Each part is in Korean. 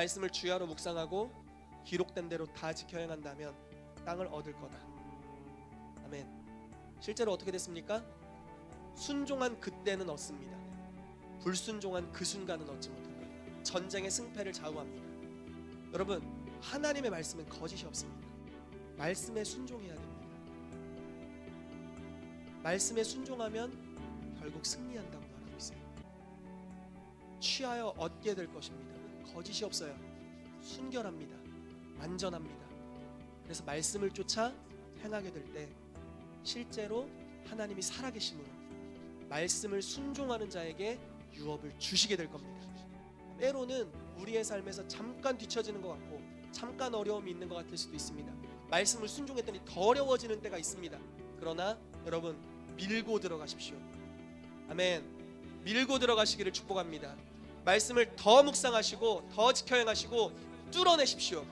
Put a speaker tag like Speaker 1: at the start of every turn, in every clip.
Speaker 1: 말씀을 주야로 묵상하고 기록된 대로 다 지켜 행한다면 땅을 얻을 거다. 아멘. 실제로 어떻게 됐습니까? 순종한 그때는 얻습니다. 불순종한 그 순간은 얻지 못합니다. 전쟁의 승패를 좌우합니다. 여러분, 하나님의 말씀은 거짓이 없습니다. 말씀에 순종해야 됩니다. 말씀에 순종하면 결국 승리한다고. 취하여 얻게 될 것입니다. 거짓이 없어요. 순결합니다. 완전합니다. 그래서 말씀을 쫓아 행하게 될 때 실제로 하나님이 살아계심으로 말씀을 순종하는 자에게 유업을 주시게 될 겁니다. 때로는 우리의 삶에서 잠깐 뒤처지는 것 같고 잠깐 어려움이 있는 것 같을 수도 있습니다. 말씀을 순종했더니 더 어려워지는 때가 있습니다. 그러나 여러분 밀고 들어가십시오. 아멘. 밀고 들어가시기를 축복합니다. 말씀을 더 묵상하시고 더 지켜 행하시고 뚫어내십시오.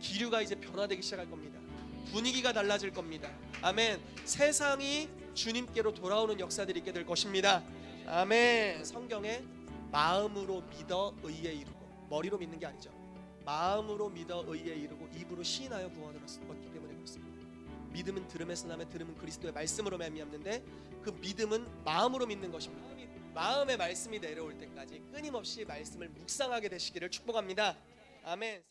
Speaker 1: 기류가 이제 변화되기 시작할 겁니다. 분위기가 달라질 겁니다. 아멘. 세상이 주님께로 돌아오는 역사들이 있게 될 것입니다. 아멘. 성경에 마음으로 믿어 의에 이르고 머리로 믿는 게 아니죠. 마음으로 믿어 의에 이르고 입으로 시인하여 구원을 얻기 때문에 그렇습니다. 믿음은 들음에서 나면 들음은 그리스도의 말씀으로 말미암는데 그 믿음은 마음으로 믿는 것입니다. 마음의 말씀이 내려올 때까지 끊임없이 말씀을 묵상하게 되시기를 축복합니다. 아멘.